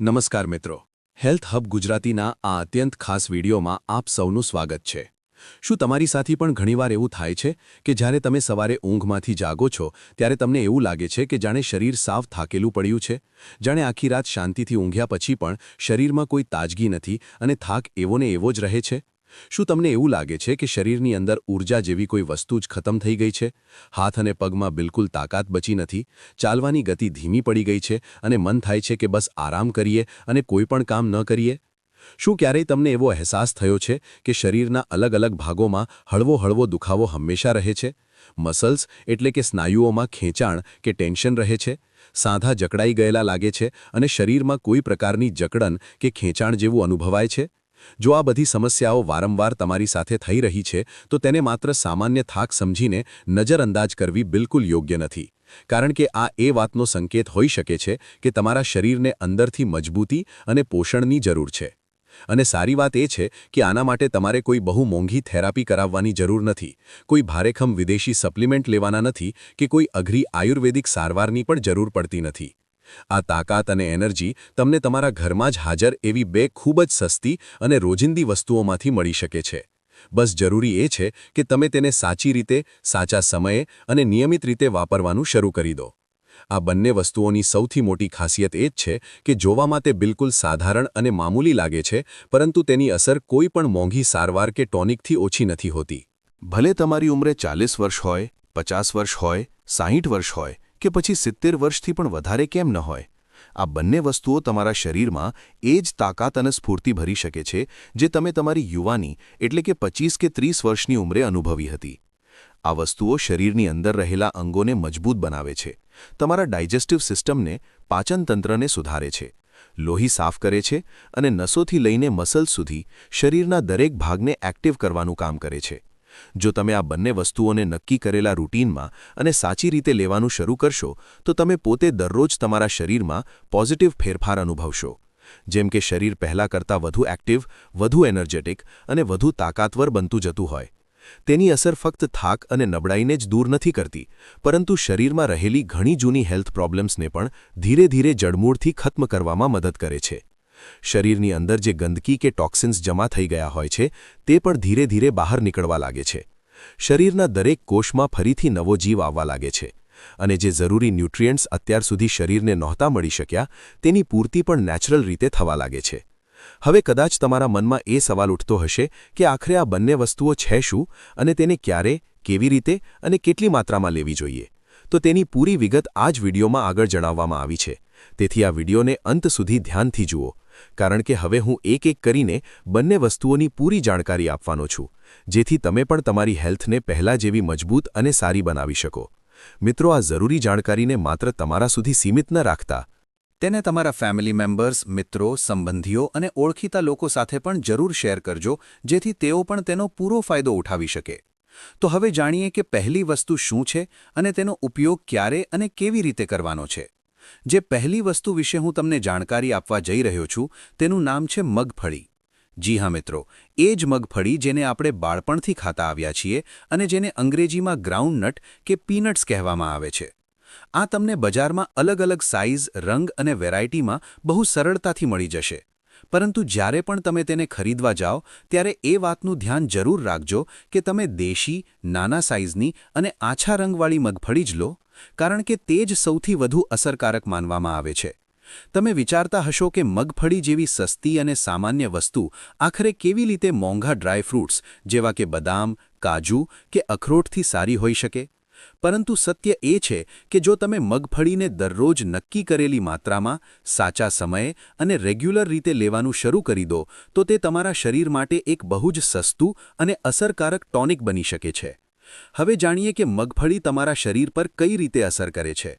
નમસ્કાર મિત્રો. Health hub ગુજરાતીના આ અત્યંત ખાસ વિડીયોમાં આપ સૌનું સ્વાગત છે. શું તમારી સાથી પણ ઘણીવાર એવું થાય છે કે જ્યારે તમે સવારે ઊંઘમાંથી જાગો છો, ત્યારે તમને એવું લાગે છે કે જાણે શરીર સાવ થાકેલું પડ્યું છે? જાણે આખી રાત શાંતિથી ઊંઘ્યા પછી પણ શરીરમાં કોઈ તાજગી નથી અને થાક એવો ને એવો જ રહે છે? શું તમને એવું લાગે છે કે શરીરની અંદર ઊર્જા જેવી કોઈ વસ્તુ જ ખતમ થઈ ગઈ છે? હાથ અને પગમાં બિલકુલ તાકાત બચી નથી, ચાલવાની ગતિ ધીમી પડી ગઈ છે અને મન થાય છે કે બસ આરામ કરીએ અને કોઈ પણ કામ ન કરીએ? શું ક્યારેય તમને એવો અહેસાસ થયો છે કે શરીરના અલગ અલગ ભાગોમાં હળવો હળવો દુખાવો હંમેશા રહે છે? મસલ્સ એટલે કે સ્નાયુઓમાં ખેંચાણ કે ટેન્શન રહે છે? સાંધા જકડાઈ ગયેલા લાગે છે અને શરીરમાં કોઈ પ્રકારની જકડન કે ખેંચાણ જેવું અનુભવાય છે? જો આ બધી સમસ્યાઓ વારંવાર તમારી સાથે થઈ રહી છે, તો તેને માત્ર સામાન્ય થાક સમજીને નજરઅંદાજ કરવી બિલકુલ યોગ્ય નથી. કારણ કે આ એ વાતનો સંકેત હોઈ શકે છે કે તમારા શરીરને અંદરથી મજબૂતી અને પોષણની જરૂર છે. અને સારી વાત એ છે કે આના માટે તમારે કોઈ બહુ મોંઘી થેરાપી કરાવવાની જરૂર નથી. કોઈ ભારેખમ વિદેશી સપ્લિમેન્ટ લેવાના નથી કે કોઈ અઘરી આયુર્વેદિક સારવારની પણ જરૂર પડતી નથી. આ તાકાત અને એનર્જી તમને તમારા ઘરમાં જ હાજર એવી બે ખૂબ જ સસ્તી અને રોજિંદી વસ્તુઓમાંથી મળી શકે છે. બસ જરૂરી એ છે કે તમે તેને સાચી રીતે, સાચા સમયે અને નિયમિત રીતે વાપરવાનું શરૂ કરી દો. આ બંને વસ્તુઓની સૌથી મોટી ખાસિયત એ જ છે કે જોવામાં તે બિલકુલ સાધારણ અને મામૂલી લાગે છે, પરંતુ તેની અસર કોઈ પણ મોંઘી સારવાર કે ટોનિકથી ઓછી નથી હોતી. ભલે તમારી ઉંમરે ચાલીસ વર્ષ હોય, પચાસ વર્ષ હોય, સાહીઠ વર્ષ હોય કે પછી સિત્તેર વર્ષથી પણ વધારે કેમ ન હોય? આ બંને વસ્તુઓ તમારા શરીરમાં એ જ તાકાત અને સ્ફૂર્તિ ભરી શકે છે, જે તમે તમારી યુવાની, એટલે કે પચીસ કે ત્રીસ વર્ષની ઉંમરે અનુભવી હતી. આ વસ્તુઓ શરીરની અંદર રહેલા અંગોને મજબૂત બનાવે છે. તમારા ડાયજેસ્ટિવ સિસ્ટમને પાચનતંત્રને સુધારે છે. લોહી સાફ કરે છે અને નસોથી લઈને મસલ્સ સુધી શરીરના દરેક ભાગને એક્ટિવ કરવાનું કામ કરે છે. જો તમે આ બંને વસ્તુઓને નક્કી કરેલા રૂટીનમાં અને સાચી રીતે લેવાનું શરૂ કરશો, તો તમે પોતે દરરોજ તમારા શરીરમાં પોઝિટિવ ફેરફાર અનુભવશો. જેમ કે શરીર પહેલાં કરતાં વધુ એક્ટિવ, વધુ એનર્જેટિક અને વધુ તાકાતવર બનતું જતું હોય. તેની અસર ફક્ત થાક અને નબળાઈને જ દૂર નથી કરતી, પરંતુ શરીરમાં રહેલી ઘણી જૂની હેલ્થ પ્રોબ્લેમ્સને પણ ધીરે ધીરે જડમૂળથી ખત્મ કરવામાં મદદ કરે છે. શરીરની અંદર જે ગંદકી કે ટોક્સિન્સ જમા થઈ ગયા હોય છે, તે પણ ધીરે ધીરે બહાર નીકળવા લાગે છે. શરીરના દરેક કોષમાં ફરીથી નવો જીવ આવવા લાગે છે અને જે જરૂરી ન્યુટ્રિયન્ટ્સ અત્યાર સુધી શરીરને નહોતા મળી શક્યા, તેની પૂર્તિ પણ નેચરલ રીતે થવા લાગે છે. હવે કદાચ તમારા મનમાં એ સવાલ ઉઠતો હશે કે આખરે આ બંને વસ્તુઓ છે શું અને તેને ક્યારે, કેવી રીતે અને કેટલી માત્રામાં લેવી જોઈએ? તો તેની પૂરી વિગત આ જ વિડીયોમાં આગળ જણાવવામાં આવી છે. તેથી આ વિડીયોને અંત સુધી ધ્યાનથી જુઓ. કારણ કે હવે હું એક એક કરીને બંને વસ્તુઓની પૂરી જાણકારી આપવાનો છું, જેથી તમે પણ તમારી હેલ્થને પહેલાં જેવી મજબૂત અને સારી બનાવી શકો. મિત્રો, આ જરૂરી જાણકારીને માત્ર તમારા સુધી સીમિત ન રાખતા. તેને તમારા ફેમિલી મેમ્બર્સ, મિત્રો, સંબંધીઓ અને ઓળખીતા લોકો સાથે પણ જરૂર શેર કરજો, જેથી તેઓ પણ તેનો પૂરો ફાયદો ઉઠાવી શકે. તો હવે જાણીએ કે પહેલી વસ્તુ શું છે અને તેનો ઉપયોગ ક્યારે અને કેવી રીતે કરવાનો છે. જે પહેલી વસ્તુ વિશે હું તમને જાણકારી આપવા જઈ રહ્યો છું, તેનું નામ છે મગફળી. જી હા મિત્રો, એ જ મગફળી જેને આપણે બાળપણથી ખાતા આવ્યા છીએ અને જેને અંગ્રેજીમાં ગ્રાઉન્ડનટ કે પીનટ્સ કહેવામાં આવે છે. આ તમને બજારમાં અલગ અલગ સાઇઝ રંગ અને વેરાયટીમાં બહુ સરળતાથી મળી જશે. પરંતુ જ્યારે પણ તમે તેને ખરીદવા જાઓ, ત્યારે એ વાતનું ધ્યાન જરૂર રાખજો કે તમે દેશી, નાના સાઇઝની અને આછા રંગવાળી મગફળી જ લો. કારણ કે તે જ સૌથી વધુ અસરકારક માનવામાં આવે છે. તમે વિચારતા હશો કે મગફળી જેવી સસ્તી અને સામાન્ય વસ્તુ આખરે કેવી રીતે મોંઘા ડ્રાયફ્રૂટ્સ જેવા કે બદામ, કાજુ કે અખરોટથી સારી હોઈ શકે? પરંતુ સત્ય એ છે કે જો તમે મગફળીને દરરોજ નક્કી કરેલી માત્રામાં, સાચા સમયે અને રેગ્યુલર રીતે લેવાનું શરૂ કરી દો, તો તે તમારા શરીર માટે એક બહુ જ સસ્તું અને અસરકારક ટોનિક બની શકે છે. હવે જાણીએ કે મગફળી તમારા શરીર પર કઈ રીતે અસર કરે છે.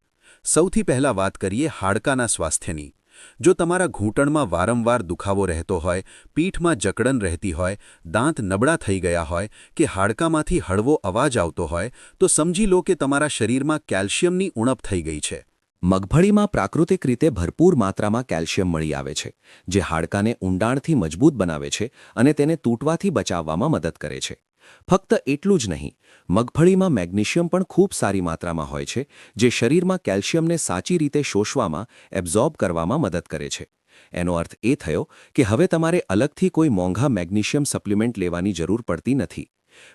સૌથી પહેલાં વાત કરીએ હાડકાના સ્વાસ્થ્યની. જો તમારા ઘૂંટણમાં વારંવાર દુખાવો રહેતો હોય, પીઠમાં જકડન રહેતી હોય, દાંત નબળા થઈ ગયા હોય કે હાડકામાંથી હળવો અવાજ આવતો હોય, તો સમજી લો કે તમારા શરીરમાં કેલ્શિયમની ઉણપ થઈ ગઈ છે. મગફળીમાં પ્રાકૃતિક રીતે ભરપૂર માત્રામાં કેલ્શિયમ મળી આવે છે, જે હાડકાને ઊંડાણથી મજબૂત બનાવે છે અને તેને તૂટવાથી બચાવવામાં મદદ કરે છે. ફક્ત એટલું જ નહીં, મગફળીમાં મેગ્નેશિયમ પણ ખૂબ સારી માત્રામાં હોય છે, જે શરીરમાં કેલ્શિયમને સાચી રીતે શોષવામાં, એબ્ઝોર્બ કરવામાં મદદ કરે છે. એનો અર્થ એ થયો કે હવે તમારે અલગથી કોઈ મોંઘા મેગ્નેશિયમ સપ્લિમેન્ટ લેવાની જરૂર પડતી નથી.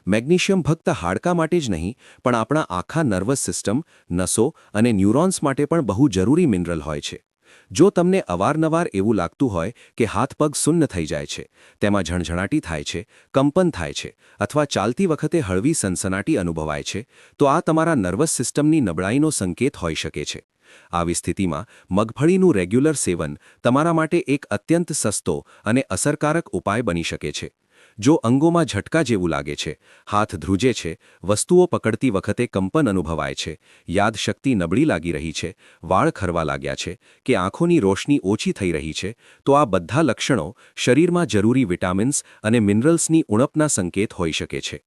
મેગ્નેશિયમ ફક્ત હાડકા માટે જ નહીં, પણ આપણા આખા નર્વસ સિસ્ટમ, નસો અને ન્યુરોન્સ માટે પણ બહુ જરૂરી મિનરલ હોય છે. જો તમને અવારનવાર એવું લાગતું હોય કે હાથ પગ સુન્ન થઈ જાય છે, તેમાં ઝણઝણાટી થાય છે, કંપન થાય છે અથવા ચાલતી વખતે હળવી સનસનાટી અનુભવાય છે, તો આ તમારા નર્વસ સિસ્ટમની નબળાઈનો સંકેત હોઈ શકે છે. આવી સ્થિતિમાં મગફળીનું રેગ્યુલર સેવન તમારા માટે એક અત્યંત સસ્તો અને અસરકારક ઉપાય બની શકે છે. જો અંગોમાં ઝટકા જેવું લાગે છે, હાથ ધ્રુજે છે, વસ્તુઓ પકડતી વખતે કંપન અનુભવાય છે, યાદશક્તિ નબળી લાગી રહી છે, વાળ ખરવા લાગ્યા છે કે આંખોની રોશની ઓછી થઈ રહી છે, તો આ બધા લક્ષણો શરીરમાં જરૂરી વિટામિન્સ અને મિનરલ્સની ઉણપના સંકેત હોઈ શકે છે.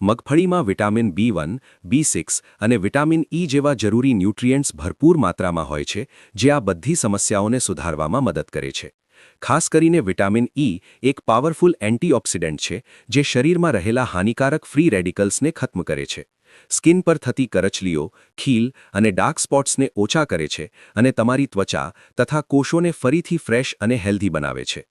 મગફળીમાં vitamin B one, B six અને વિટામિન ઈ જેવા જરૂરી ન્યુટ્રિયન્ટ્સ ભરપૂર માત્રામાં હોય છે, જે આ બધી સમસ્યાઓને સુધારવામાં મદદ કરે છે. ખાસ કરીને વિટામિન ઈ એક પાવરફુલ એન્ટીઓક્સિડન્ટ છે, જે શરીરમાં રહેલા હાનિકારક ફ્રી રેડિકલ્સને ખત્મ કરે છે. સ્કિન પર થતી કરચલીઓ, ખીલ અને ડાર્ક સ્પોટ્સને ઓછા કરે છે અને તમારી ત્વચા તથા કોષોને ફરીથી ફ્રેશ અને હેલ્ધી બનાવે છે.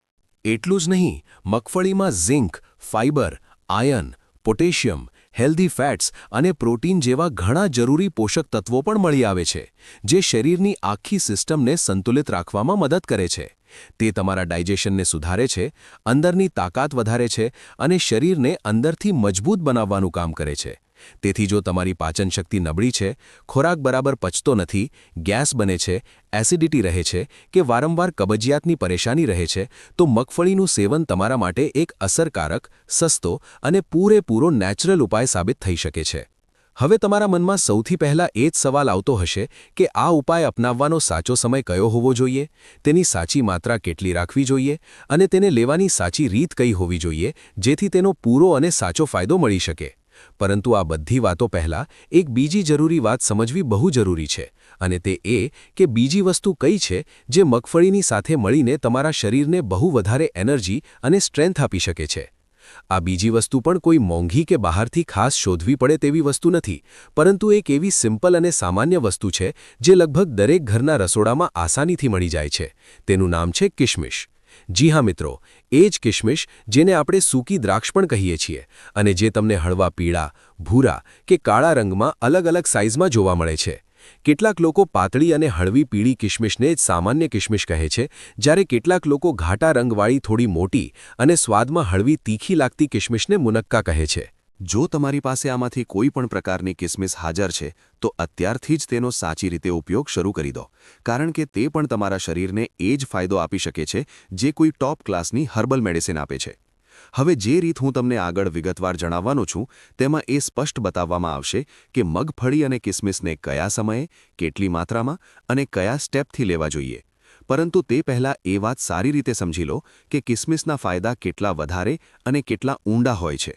એટલું જ નહીં, મગફળીમાં zinc fibre iron, potassium, healthy fats અને પ્રોટીન જેવા ઘણા જરૂરી પોષક તત્વો પણ મળી આવે છે, જે શરીરની આખી સિસ્ટમને સંતુલિત રાખવામાં મદદ કરે છે. તે તમારા ડાયજેશનને સુધારે છે, અંદરની તાકાત વધારે છે અને શરીરને અંદરથી મજબૂત બનાવવાનું કામ કરે છે. તેથી જો તમારી પાચન શક્તિ નબળી છે, ખોરાક બરાબર પચતો નથી, ગેસ બને છે, એસિડિટી રહે છે કે વારંવાર કબજિયાતની પરેશાની રહે છે, તો મગફળીનું સેવન તમારા માટે એક અસરકારક, સસ્તો અને પૂરેપૂરો નેચરલ ઉપાય સાબિત થઈ શકે છે. હવે તમારા મનમાં સૌથી પહેલા એ જ સવાલ આવતો હશે કે આ ઉપાય અપનાવવાનો સાચો સમય કયો હોવો જોઈએ, તેની સાચી માત્રા કેટલી રાખવી જોઈએ અને તેને લેવાની સાચી રીત કઈ હોવી જોઈએ, જેથી તેનો પૂરો અને સાચો ફાયદો મળી શકે. પરંતુ આ બધી વાતો પહેલાં એક બીજી જરૂરી વાત સમજવી બહુ જરૂરી છે અને તે એ કે બીજી વસ્તુ કઈ છે જે મગફળીની સાથે મળીને તમારા શરીરને બહુ વધારે એનર્જી અને સ્ટ્રેન્થ આપી શકે છે. આ બીજી વસ્તુ પણ કોઈ મોંઘી કે બહારથી ખાસ શોધવી પડે તેવી વસ્તુ નથી, પરંતુ એક એવી સિમ્પલ અને સામાન્ય વસ્તુ છે, જે લગભગ દરેક ઘરના રસોડામાં આસાનીથી મળી જાય છે. તેનું નામ છે કિશમિશ જી હા મિત્રો, એ જ કિશમિશ જેને આપણે સૂકી દ્રાક્ષ પણ કહીએ છીએ અને જે તમને હળવા પીળા, ભૂરા કે કાળા રંગમાં અલગ અલગ સાઇઝમાં જોવા મળે છે. કેટલાક લોકો પાતળી અને હળવી પીળી કિશમિશને જ સામાન્ય કિશમિશ કહે છે, જ્યારે કેટલાક લોકો ઘાટા રંગવાળી થોડી મોટી અને સ્વાદમાં હળવી તીખી લાગતી કિશમિશને મુનક્કા કહે છે. જો તમારી પાસે આમાંથી કોઈ પણ પ્રકારની કિસમિસ હાજર છે, તો અત્યારથી જ તેનો સાચી રીતે ઉપયોગ શરૂ કરી દો, કારણ કે તે પણ તમારા શરીરને એ જ ફાયદો આપી શકે છે, જે કોઈ ટોપ ક્લાસની હર્બલ મેડિસિન આપે છે. હવે જે રીત હું તમને આગળ વિગતવાર જણાવવાનો છું, તેમાં એ સ્પષ્ટ બતાવવામાં આવશે કે મગફળી અને કિસમિસને કયા સમયે, કેટલી માત્રામાં અને કયા સ્ટેપથી લેવા જોઈએ. પરંતુ તે પહેલાં એ વાત સારી રીતે સમજી લો કે કિસમિસના ફાયદા કેટલા વધારે અને કેટલા ઊંડા હોય છે.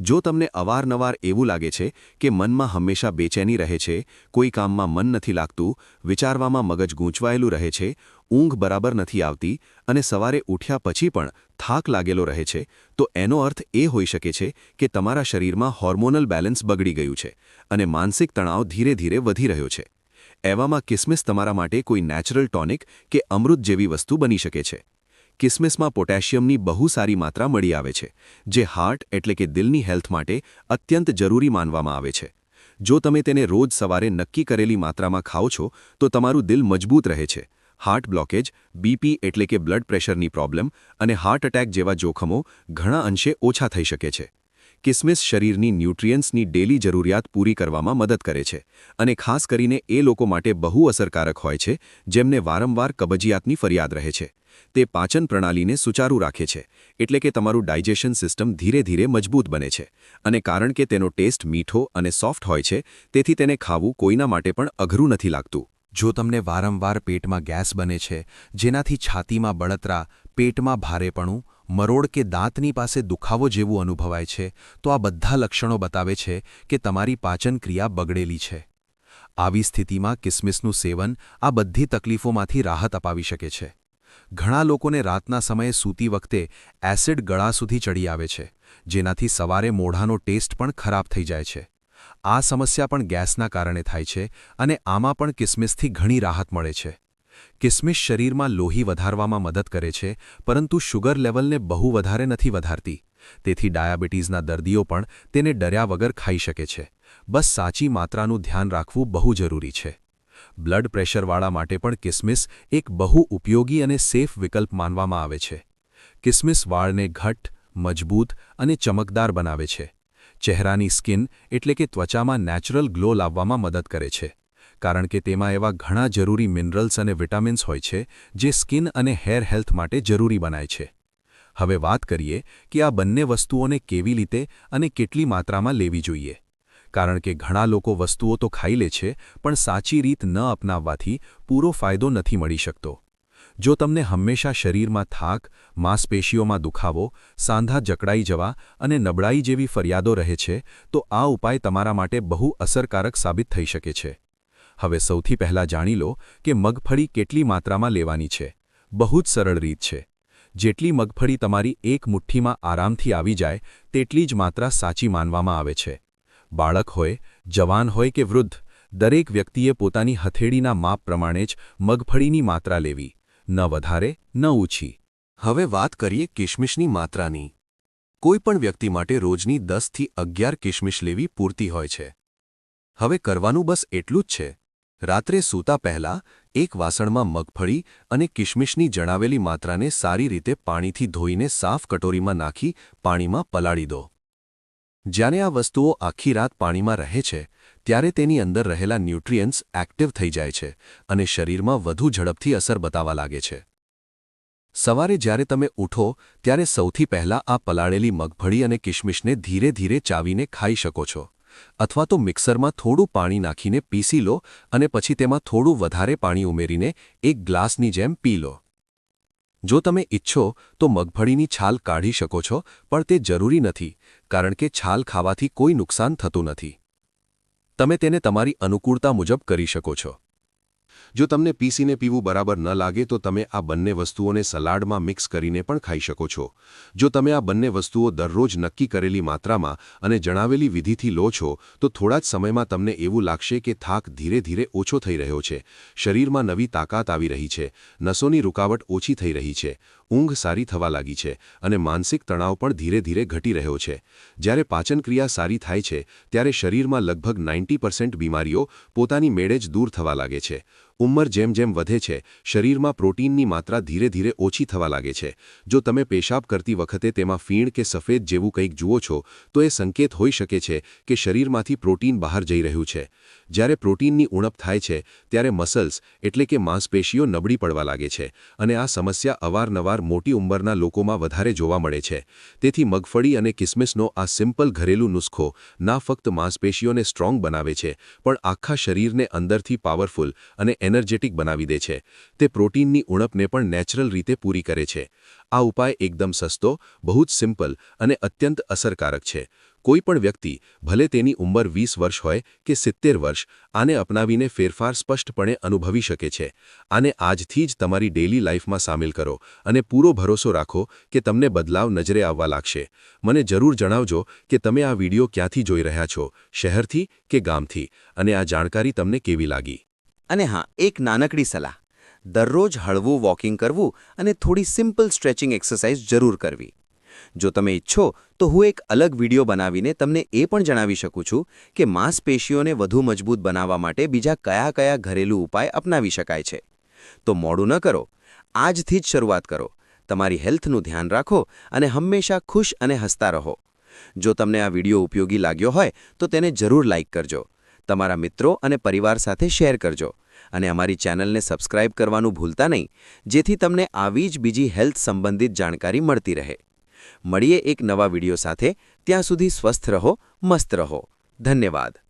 જો તમને અવારનવાર એવું લાગે છે કે મનમાં હંમેશા બેચેની રહે છે, કોઈ કામમાં મન નથી લાગતું, વિચારવામાં મગજ ગૂંચવાયેલું રહે છે, ઊંઘ બરાબર નથી આવતી અને સવારે ઉઠ્યા પછી પણ થાક લાગેલો રહે છે, તો એનો અર્થ એ હોઈ શકે છે કે તમારા શરીરમાં હોર્મોનલ બેલેન્સ બગડી ગયું છે અને માનસિક તણાવ ધીરે ધીરે વધી રહ્યો છે. એવામાં કિસમિસ તમારા માટે કોઈ નેચરલ ટોનિક કે અમૃત જેવી વસ્તુ બની શકે છે. કિસમિસમાં પોટેશિયમની બહુ સારી માત્રા મળી આવે છે, જે હાર્ટ એટલે કે દિલની હેલ્થ માટે અત્યંત જરૂરી માનવામાં આવે છે. જો તમે તેને રોજ સવારે નક્કી કરેલી માત્રામાં ખાઓ છો, તો તમારું દિલ મજબૂત રહે છે. હાર્ટ બ્લોકેજ બીપી એટલે કે બ્લડ પ્રેશરની પ્રોબ્લેમ અને હાર્ટ એટેક જેવા જોખમો ઘણા અંશે ઓછા થઈ શકે છે. કિસમિસ શરીરની ન્યુટ્રિયન્ટ્સની ડેલી જરૂરિયાત પૂરી કરવામાં મદદ કરે છે અને ખાસ કરીને એ લોકો માટે બહુ અસરકારક હોય છે, જેમને વારંવાર કબજિયાતની ફરિયાદ રહે છે. તે પાચન પ્રણાલીને સુચારું રાખે છે, એટલે કે તમારું ડાયજેશન સિસ્ટમ ધીરે ધીરે મજબૂત બને છે, અને કારણ કે તેનો ટેસ્ટ મીઠો અને સોફ્ટ હોય છે, તેથી તેને ખાવું કોઈના માટે પણ અઘરું નથી લાગતું. જો તમને વારંવાર પેટમાં ગેસ બને છે, જેનાથી છાતીમાં બળતરા, પેટમાં ભારેપણું, મરોડ કે દાંતની પાસે દુખાવો જેવું અનુભવાય છે, તો આ બધા લક્ષણો બતાવે છે કે તમારી પાચન ક્રિયા બગડેલી છે. આવી સ્થિતિમાં કિસમિસનું સેવન આ બધી તકલીફોમાંથી રાહત અપાવી શકે છે. ઘણા લોકોને રાતના સમયે સૂતી વખતે એસિડ ગળા સુધી ચડી આવે છે, જેનાથી સવારે મોઢાનો ટેસ્ટ પણ ખરાબ થઈ જાય છે. આ સમસ્યા પણ ગેસના કારણે થાય છે અને આમાં પણ કિસમિસથી ઘણી રાહત મળે છે. કિસમિસ શરીરમાં લોહી વધારવામાં મદદ કરે છે, પરંતુ શુગર લેવલને બહુ વધારે નથી વધારતી. તેથી ડાયાબિટીસના દર્દીઓ પણ તેને ડર્યા વગર ખાઈ શકે છે. બસ સાચી માત્રાનું ધ્યાન રાખવું બહુ જરૂરી છે. બ્લડ પ્રેશરવાળા માટે પણ કિસમિસ એક બહુ ઉપયોગી અને સેફ વિકલ્પ માનવામાં આવે છે. કિસમિસ વાળને ઘટ્ટ, મજબૂત અને ચમકદાર બનાવે છે. ચહેરાની સ્કિન એટલે કે ત્વચામાં નેચરલ ગ્લો લાવવામાં મદદ કરે છે. કારણ કે તેમાં એવા ઘણા જરૂરી મિનરલ્સ અને વિટામિન્સ હોય છે, જે સ્કિન અને હેર હેલ્થ માટે જરૂરી બનાય છે. હવે વાત કરીએ કે આ બંને વસ્તુઓને કેવી રીતે અને કેટલી માત્રામાં લેવી જોઈએ. કારણ કે ઘણા લોકો વસ્તુઓ તો ખાઈ લે છે, પણ સાચી રીત ન અપનાવવાથી પૂરો ફાયદો નથી મળી શકતો. જો તમને હંમેશા શરીરમાં થાક, માંસપેશીઓમાં દુખાવો, સાંધા જકડાઈ જવા અને નબળાઈ જેવી ફરિયાદો રહે છે, તો આ ઉપાય તમારા માટે બહુ અસરકારક સાબિત થઈ શકે છે. હવે સૌથી પહેલાં જાણી લો કે મગફળી કેટલી માત્રામાં લેવાની છે. બહુ જ સરળ રીત છે. જેટલી મગફળી તમારી એક મુઠ્ઠીમાં આરામથી આવી જાય, તેટલી જ માત્રા સાચી માનવામાં આવે છે. બાળક હોય, જવાન હોય કે વૃદ્ધ, દરેક વ્યક્તિએ પોતાની હથેળીના માપ પ્રમાણે જ મગફળીની માત્રા લેવી, ન વધારે, ન ઓછી. હવે વાત કરીએ કિશમિશની માત્રાની. કોઈ પણ વ્યક્તિ માટે રોજની દસથી અગિયાર કિશમિશ લેવી પૂરતી હોય છે. હવે કરવાનું બસ એટલું જ છે. રાત્રે સૂતા પહેલા એક વાસણમાં મગફળી અને કિશમિશની જણાવેલી માત્રાને સારી રીતે પાણીથી ધોઈને સાફ કટોરીમાં નાખી પાણીમાં પલાળી દો. જ્યારે આ વસ્તુઓ આખી રાત પાણીમાં રહે છે, ત્યારે તેની અંદર રહેલા ન્યુટ્રિયન્ટ્સ એક્ટિવ થઈ જાય છે અને શરીરમાં વધુ ઝડપથી અસર બતાવવા લાગે છે. સવારે જ્યારે તમે ઉઠો, ત્યારે સૌથી પહેલાં આ પલાળેલી મગફળી અને કિશમિશને ધીરે ધીરે ચાવીને ખાઈ શકો છો. અથવા તો મિક્સરમાં થોડું પાણી નાખીને પીસી લો અને પછી તેમાં થોડું વધારે પાણી ઉમેરીને એક ગ્લાસની જેમ પી લો. જો તમે ઈચ્છો તો મગફળીની છાલ કાઢી શકો છો, પણ તે જરૂરી નથી, કારણ કે છાલ ખાવાથી કોઈ નુકસાન થતું નથી. તમે તેને તમારી અનુકૂળતા મુજબ કરી શકો છો. જો તમને પીસીને પીવું બરાબર ન લાગે તો તમે આ બંને વસ્તુઓને સલાડમાં મિક્સ કરીને પણ ખાઈ શકો છો. જો તમે આ બંને વસ્તુઓ દરરોજ નક્કી કરેલી માત્રામાં અને જણાવેલી વિધિથી લો છો, તો થોડા જ સમયમાં તમને એવું લાગશે કે થાક ધીરે ધીરે ઓછો થઈ રહ્યો છે. શરીરમાં નવી તાકાત આવી રહી છે. નસોની રૂકાવટ ઓછી થઈ રહી છે. ઊંઘ સારી થવા લાગી છે અને માનસિક તણાવ પણ ધીરે ધીરે ઘટી રહ્યો છે. જ્યારે પાચનક્રિયા સારી થાય છે, ત્યારે શરીરમાં લગભગ નાઇન્ટી બીમારીઓ પોતાની મેળે જ દૂર થવા લાગે છે. ઉંમર જેમ જેમ વધે છે, શરીરમાં પ્રોટીનની માત્રા ધીરે ધીરે ઓછી થવા લાગે છે. જો તમે પેશાબ કરતી વખતે તેમાં ફીણ કે સફેદ જેવું કંઈક જુઓ છો, તો એ સંકેત હોઈ શકે છે કે શરીરમાંથી પ્રોટીન બહાર જઈ રહ્યું છે. જ્યારે પ્રોટીનની ઉણપ થાય છે, ત્યારે મસલ્સ, એટલે કે માંસપેશીઓ નબળી પડવા લાગે છે અને આ સમસ્યા અવારનવાર મોટી ઉંમરના લોકોમાં વધારે જોવા મળે છે. તેથી મગફળી અને કિસમિસનો આ સિમ્પલ ઘરેલું નુસ્ખો ના ફક્ત માંસપેશીઓને સ્ટ્રોંગ બનાવે છે, પણ આખા શરીરને અંદરથી પાવરફુલ અને એનર્જેટિક બનાવી દે છે. તે પ્રોટીનની ઉણપને પણ નેચરલ રીતે પૂરી કરે છે. આ ઉપાય એકદમ સસ્તો, બહુ જ સિમ્પલ અને અત્યંત અસરકારક છે. કોઈ પણ વ્યક્તિ, ભલે તેની ઉંમર વીસ વર્ષ હોય કે સિત્તેર વર્ષ, આને અપનાવીને ફેરફાર સ્પષ્ટપણે અનુભવી શકે છે. આને આજથી જ તમારી ડેલી લાઇફમાં સામેલ કરો અને પૂરો ભરોસો રાખો કે તમને બદલાવ નજરે આવવા લાગશે. મને જરૂર જણાવજો કે તમે આ વિડિયો ક્યાંથી જોઈ રહ્યા છો, શહેરથી કે ગામથી, અને આ જાણકારી તમને કેવી લાગી? અને હા, એક નાનકડી સલાહ. દરરોજ હળવું વોકિંગ કરવું અને થોડી સિમ્પલ સ્ટ્રેચિંગ એક્સરસાઇઝ જરૂર કરવી. જો તમે ઈચ્છો, તો હું એક અલગ વીડિયો બનાવીને તમને એ પણ જણાવી શકું છું કે માંસપેશીઓને વધુ મજબૂત બનાવવા માટે બીજા કયા કયા ઘરેલું ઉપાય અપનાવી શકાય છે. તો મોડું ન કરો. આજથી જ શરૂઆત કરો. તમારી હેલ્થનું ધ્યાન રાખો અને હંમેશા ખુશ અને હસતા રહો. જો તમને આ વીડિયો ઉપયોગી લાગ્યો હોય, તો તેને જરૂર લાઇક કરજો. તમારા મિત્રો અને પરિવાર સાથે શેર કરજો અને અમારી ચેનલને સબસ્ક્રાઇબ કરવાનું ભૂલતા નહીં, જેથી તમને આવી જ બીજી હેલ્થ સંબંધિત જાણકારી મળતી રહે. મળીએ એક નવા વીડિયો સાથે. ત્યાં સુધી સ્વસ્થ રહો મસ્ત રહો. ધન્યવાદ.